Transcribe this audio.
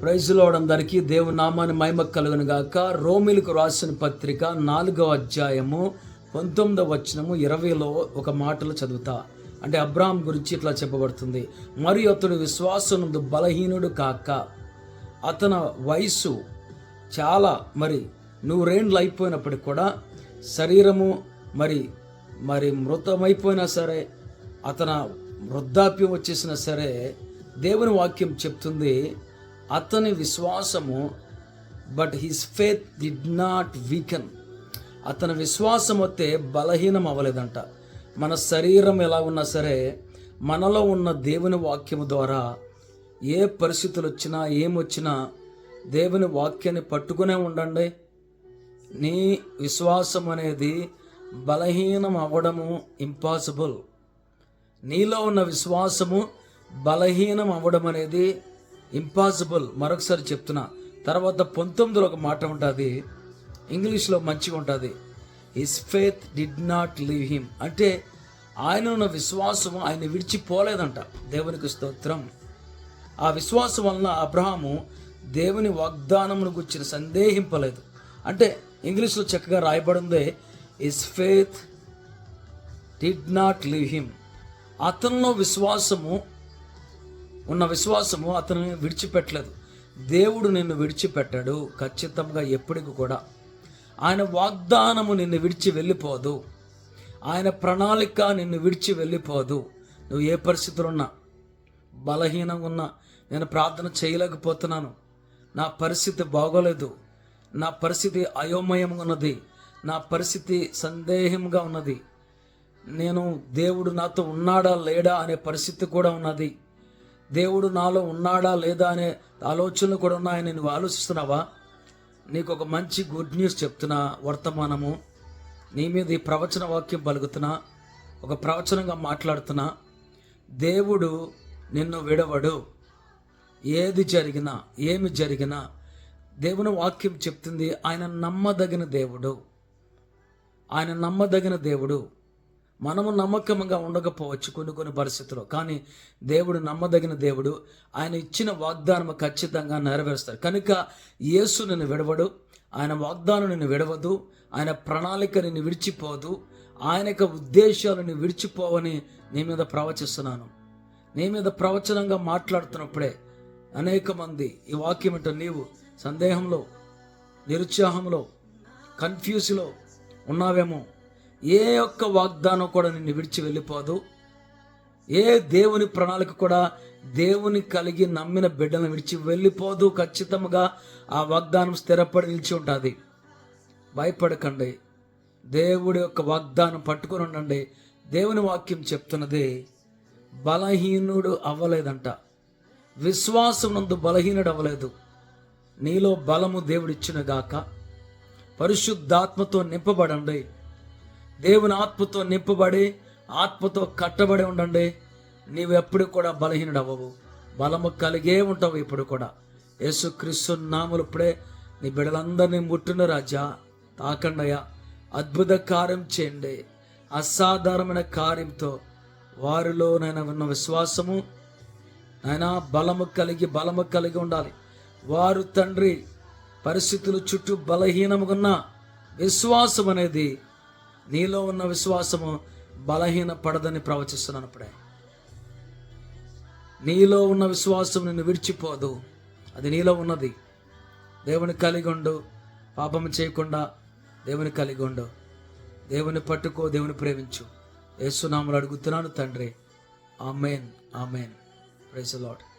ప్రైజులోడందరికీ దేవుని నామాన్ని మహిమ కలుగును గాక. రోమిలకు రాసిన పత్రిక నాలుగవ అధ్యాయము పంతొమ్మిదవ వచనము ఇరవైలో ఒక మాటలు చదువుతా. అంటే అబ్రాహం గురించి ఇట్లా చెప్పబడుతుంది. మరియు అతడు విశ్వాసనందు బలహీనుడు కాక అతని వయసు చాలా మరి నూరేండ్లు అయిపోయినప్పటికి కూడా శరీరము మరి మరి మృతమైపోయినా సరే అతను వృద్ధాప్యం వచ్చేసినా సరే దేవుని వాక్యం చెప్తుంది అతని విశ్వాసము but his faith did not weaken అతని విశ్వాసం వస్తే బలహీనం అవ్వలేదంట మన శరీరం ఎలా ఉన్నా సరే మనలో ఉన్న దేవుని వాక్యము ద్వారా ఏ పరిస్థితులు వచ్చినా ఏమొచ్చినా దేవుని వాక్యాన్ని పట్టుకునే ఉండండి. నీ విశ్వాసం అనేది బలహీనం అవ్వడము ఇంపాసిబుల్ నీలో ఉన్న విశ్వాసము బలహీనం అవ్వడం అనేది ఇంపాసిబుల్ మరొకసారి చెప్తున్నా. తర్వాత పంతొమ్మిదిలో ఒక మాట ఉంటుంది. ఇంగ్లీష్లో మంచిగా ఉంటుంది. His faith did not leave him అంటే ఆయన ఉన్న విశ్వాసం ఆయన విడిచిపోలేదంట. దేవునికి స్తోత్రం. ఆ విశ్వాసం వలన అబ్రహాము దేవుని వాగ్దానమును గుర్చిన సందేహింపలేదు. అంటే ఇంగ్లీష్లో చక్కగా రాయబడిందే his faith did not leave him అతనిలో విశ్వాసము ఉన్న విశ్వాసము అతను విడిచిపెట్టలేదు. దేవుడు నిన్ను విడిచిపెట్టాడు. ఖచ్చితంగా ఎప్పటికి కూడా. ఆయన వాగ్దానము నిన్ను విడిచి వెళ్ళిపోదు. ఆయన ప్రణాళిక నిన్ను విడిచి వెళ్ళిపోదు. నువ్వు ఏ పరిస్థితులు ఉన్నా బలహీనంగా ఉన్నా నేను ప్రార్థన చేయలేకపోతున్నాను. నా పరిస్థితి బాగోలేదు. నా పరిస్థితి అయోమయంగా ఉన్నది. నా పరిస్థితి సందేహంగా ఉన్నది. నేను దేవుడు నాతో ఉన్నాడా లేడా అనే పరిస్థితి కూడా ఉన్నది. దేవుడు నాలో ఉన్నాడా లేదా అనే ఆలోచనలు కూడా ఉన్నాయని నువ్వు ఆలోచిస్తున్నావా? నీకు ఒక మంచి గుడ్ న్యూస్ చెప్తున్నా వర్తమానము. నీ మీద ఈ ప్రవచన వాక్యం పలుకుతున్నా ఒక ప్రవచనంగా మాట్లాడుతున్నా. దేవుడు నిన్ను విడవడు. ఏది జరిగినా ఏమి జరిగినా దేవుని వాక్యం చెప్తుంది ఆయన నమ్మదగిన దేవుడు. ఆయన నమ్మదగిన దేవుడు. మనము నమ్మకంగా ఉండకపోవచ్చు కొన్ని కొన్ని పరిస్థితుల్లో. కానీ దేవుడు నమ్మదగిన దేవుడు. ఆయన ఇచ్చిన వాగ్దానం ఖచ్చితంగా నెరవేరుస్తారు కనుక యేసు నిన్ను విడవడు. ఆయన వాగ్దానం నిన్ను విడవదు. ఆయన ప్రణాళిక నిన్ను విడిచిపోదు. ఆయన యొక్క ఉద్దేశాలు నిన్ను విడిచిపోవని నీ మీద ప్రవచిస్తున్నాను. నీ మీద ప్రవచనంగా మాట్లాడుతున్నప్పుడే అనేక మంది ఈ వాక్యం ఏంటో నీవు సందేహంలో నిరుత్సాహంలో కన్ఫ్యూజ్లో ఉన్నావేమో. ఏ ఒక్క వాగ్దానం కూడా నిన్ను విడిచి వెళ్ళిపోదు. ఏ దేవుని ప్రణాళిక కూడా దేవుని కలిగి నమ్మిన బిడ్డలను విడిచి వెళ్ళిపోదు. ఖచ్చితంగా ఆ వాగ్దానం స్థిరపడి నిలిచి ఉంటుంది భయపడకండి. దేవుడి యొక్క వాగ్దానం పట్టుకొని ఉండండి. దేవుని వాక్యం చెప్తున్నది బలహీనుడు అవ్వలేదంట. విశ్వాసం నందు బలహీనుడు అవ్వలేదు. నీలో బలము దేవుడిచ్చిన గాక. పరిశుద్ధాత్మతో నింపబడండి. దేవుని ఆత్మతో నింపబడి ఆత్మతో కట్టబడి ఉండండి. నీవు ఎప్పుడు కూడా బలహీనుడు అవ్వవు బలము కలిగే ఉంటావు ఇప్పుడు కూడా. యేసుక్రీస్తు నాములు ఇప్పుడే నీ బిడ్డలందరినీ ముట్టిన రాజా. తాకండయ్య. అద్భుత కార్యం చేయండి. అసాధారణమైన కార్యంతో వారిలో నైనా ఉన్న విశ్వాసము నాయన బలము కలిగి బలము కలిగి ఉండాలి. వారు తండ్రి పరిస్థితులు చుట్టూ బలహీనముగా ఉన్న విశ్వాసం అనేది నీలో ఉన్న విశ్వాసము బలహీన పడదని ప్రవచిస్తున్నాను ఇప్పుడే నీలో ఉన్న విశ్వాసం నిన్ను విడిచిపోదు. అది నీలో ఉన్నది. దేవుని కలిగి ఉండు. పాపం చేయకుండా దేవుని కలిగి ఉండు. దేవుని పట్టుకో దేవుని ప్రేమించు. యేసునామలు అడుగుతున్నాను తండ్రి. Amen amen. Praise lord